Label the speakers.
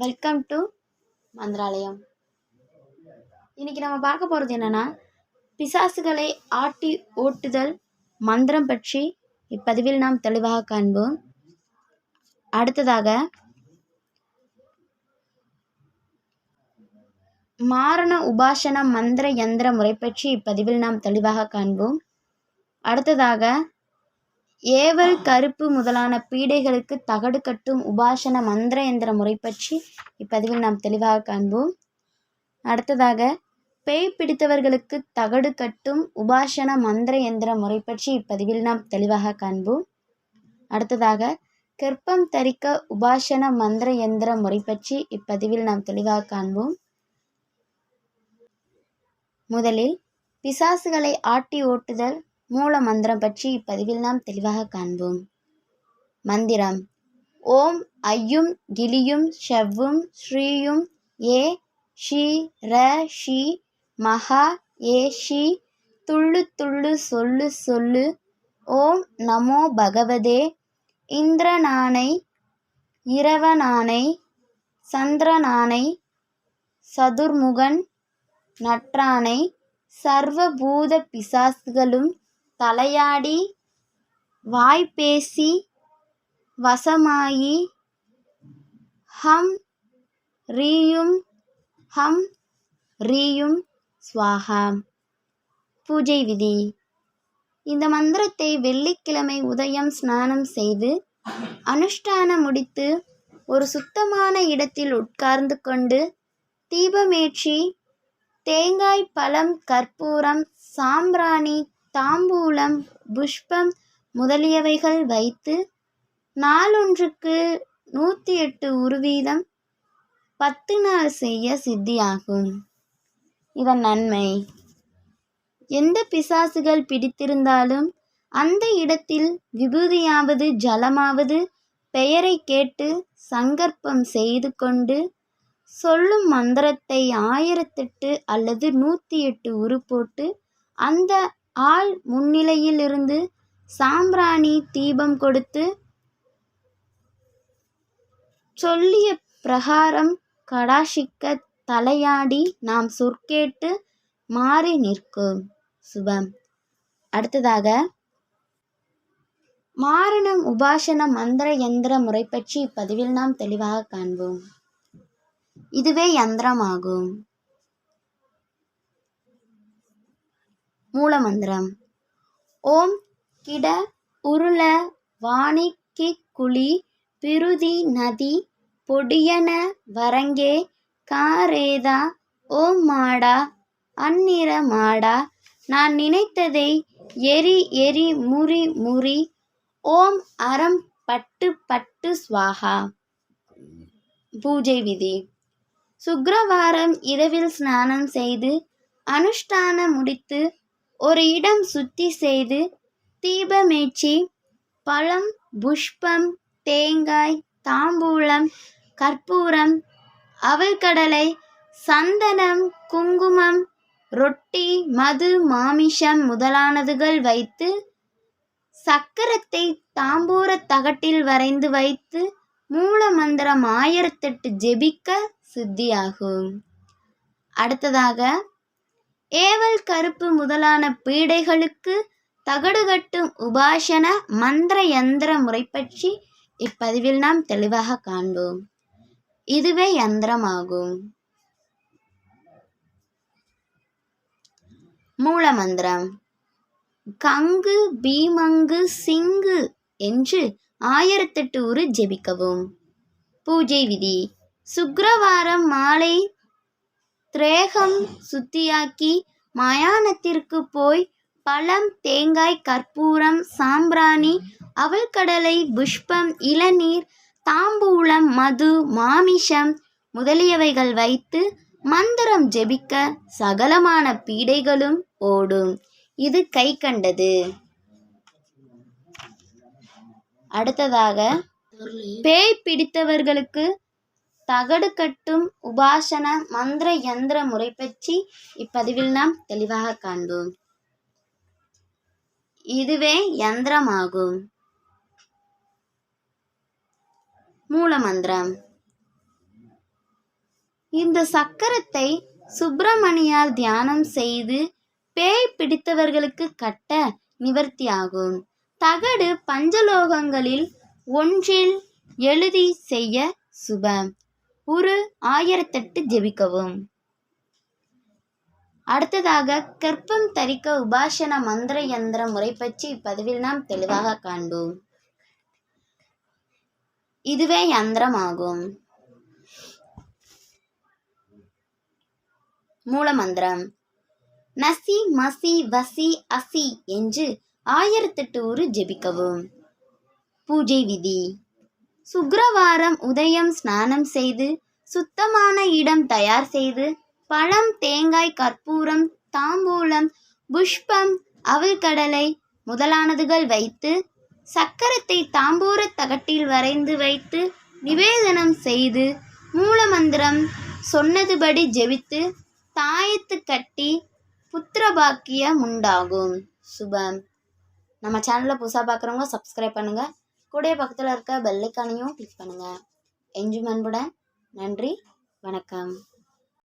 Speaker 1: Welcome to Mantralayam. இன்றைக்கி நம்ம பார்க்க போகிறது என்னென்னா பிசாசுகளை ஆட்டி ஓட்டுதல் மந்திரம் பற்றி இப்பதிவில் நாம் தெளிவாக காண்போம். அடுத்ததாக மாரண உபாசன மந்திர யந்திர முறை பற்றி இப்பதிவில் நாம் தெளிவாக காண்போம். அடுத்ததாக ஏவல் கருப்பு முதலான பீடைகளுக்கு தகடு கட்டும் உபாசன மந்திர எந்திர முறை பற்றி இப்பதிவில் நாம் தெளிவாக காண்போம். அடுத்ததாக பேய் பிடித்தவர்களுக்கு தகடு கட்டும் உபாசன மந்திர எந்திர முறை பற்றி இப்பதிவில் நாம் தெளிவாக காண்போம். அடுத்ததாக கற்பம் தரிக்க உபாசன மந்திர எந்திர முறை பற்றி இப்பதிவில் நாம் தெளிவாக காண்போம். முதலில் பிசாசுகளை ஆட்டி ஓட்டுதல் மூல மந்திரம் பற்றி இப்பதிவில் நாம் தெளிவாக காண்போம். மந்திரம். ஓம் ஐயும் கிலியும் ஷவ்வும் ஸ்ரீயும் ஏ ஷி ர ஷி மகா ஏ ஷி துள்ளு துள்ளு சொல்லு சொல்லு ஓம் நமோ பகவதே இந்திரனானை இரவனானை சந்திரனானை சதுர்முகன் நற்றானை சர்வபூத பிசாசுகளும் தலையாடி வாய்பேசி வசமாயி ஹம் ரீயும் ஹம் ரீயும் ஸ்வாஹா பூஜை விதி. இந்த மந்திரத்தை வெள்ளிக்கிழமை உதயம் ஸ்நானம் செய்து அனுஷ்டானம் முடித்து ஒரு சுத்தமான இடத்தில் உட்கார்ந்து கொண்டு தீபமேற்றி தேங்காய் பழம் கற்பூரம் சாம்பிராணி தாம்பூலம் புஷ்பம் முதலியவைகள் வைத்து நாளொன்றுக்கு நூற்றி எட்டு உருவீதம் பத்து நாள் செய்ய சித்தியாகும். இதன் நன்மை. எந்த பிசாசுகள் பிடித்திருந்தாலும் அந்த இடத்தில் விபூதியாவது ஜலமாவது பெயரை கேட்டு சங்கற்பம் செய்து கொண்டு சொல்லும் மந்திரத்தை ஆயிரத்தெட்டு அல்லது நூற்றி எட்டு உரு போட்டு அந்த ஆள் முன்னிலையிலிருந்து சாம்பிராணி தீபம் கொடுத்து சொல்லிய பிரகாரம் கடாஷிக்க தலையாடி நாம் சொற்கேட்டு மாறி நிற்கும். சுபம். அடுத்ததாக மாரணம் உபாசன மந்திர யந்திர முறை பற்றி இப்பதிவில் நாம் தெளிவாக காண்போம். இதுவே யந்திரமாகும். மூலமந்திரம். ஓம் கிட உருள வாணிக்கி குழி பிருதி நதி பொடியன வரங்கே காரேதா ஓம் மாடா அந்நிற மாடா நான் நினைத்ததை எரி எரி முறி முறி ஓம் அறம் பட்டு பட்டு ஸ்வாகா பூஜை விதி. சுக்ரவாரம் இரவில் ஸ்நானம் செய்து அனுஷ்டானம் முடித்து ஒரு இடம் சுத்தி செய்து தீபமேற்றி பழம் புஷ்பம் தேங்காய் தாம்பூலம் கற்பூரம் அவல்கடலை சந்தனம் குங்குமம் ரொட்டி மது மாமிஷம் முதலானதுகள் வைத்து சக்கரத்தை தாம்பூர தகட்டில் வரைந்து வைத்து மூல மந்திரம் ஆயிரத்தெட்டு ஜெபிக்க சித்தியாகும். அடுத்ததாக ஏவல் கருப்பு முதலான பீடைகளுக்கு தகடுகட்டும் உபாசன மந்திர யந்திர முறை பற்றி இப்பதிவில் நாம் தெளிவாக காண்போம். இதுவே யந்திரமாகும். மூலமந்திரம். கங்கு பீமங்கு சிங்கு என்று ஆயிரத்தெட்டு உரு ஜெபிக்கவும். பூஜை விதி. சுக்ரவாரம் மாலை திரேகம் சுத்தியாக்கி மயானத்திற்கு போய் பழம் தேங்காய் கற்பூரம் சாம்பிராணி அவல்கடலை புஷ்பம் இளநீர் தாம்பூலம் மது மாமிஷம் முதலியவைகள் வைத்து மந்திரம் ஜெபிக்க சகலமான பீடைகளும் ஓடும் இது கை கண்டது. அடுத்ததாக பேய் பிடித்தவர்களுக்கு தகடு கட்டும் உபாசன மந்திர யந்திர முறை பற்றி இப்பதிவில் நாம் தெளிவாக காண்போம். இதுவே யந்திரமாகும். மூலமந்திரம். இந்த சக்கரத்தை சுப்பிரமணியால் தியானம் செய்து பேய் பிடித்தவர்களுக்கு கட்ட நிவர்த்தியாகும். தகடு பஞ்சலோகங்களில் ஒன்றில் எழுதி செய்ய சுபம். ஒரு ஆயிரத்தெட்டு ஜெபிக்கவும். அடுத்ததாக கற்பம் தரிக்க உபாசன மந்திர யந்திர முறை பற்றி இப்பதிவில் நாம் தெளிவாக காண்போம். இதுவே யந்திரமாகும். மூலமந்திரம் நசி மசி வசி அசி என்று ஆயிரத்தெட்டு ஒரு ஜெபிக்கவும். பூஜை விதி. சுக்ரவாரம் உதயம் ஸ்நானம் செய்து சுத்தமான இடம் தயார் செய்து பழம் தேங்காய் கற்பூரம் தாம்பூலம் புஷ்பம் அவல்கடலை முதலானதுகள் வைத்து சக்கரத்தை தாம்பூர தகட்டில் வரைந்து வைத்து நிவேதனம் செய்து மூலமந்திரம் சொன்னதுபடி ஜெபித்து தாயத்து கட்டி புத்திரபாக்கியம் உண்டாகும். சுபம். நம்ம சேனலில் புதுசாக பார்க்குறவங்க சப்ஸ்கிரைப் பண்ணுங்கள் கூடிய பக்கத்தில் இருக்க பெல்லைக்கானையும் கிளிக் பண்ணுங்கள் எஞ்சும் அன்புடன் நன்றி வணக்கம்.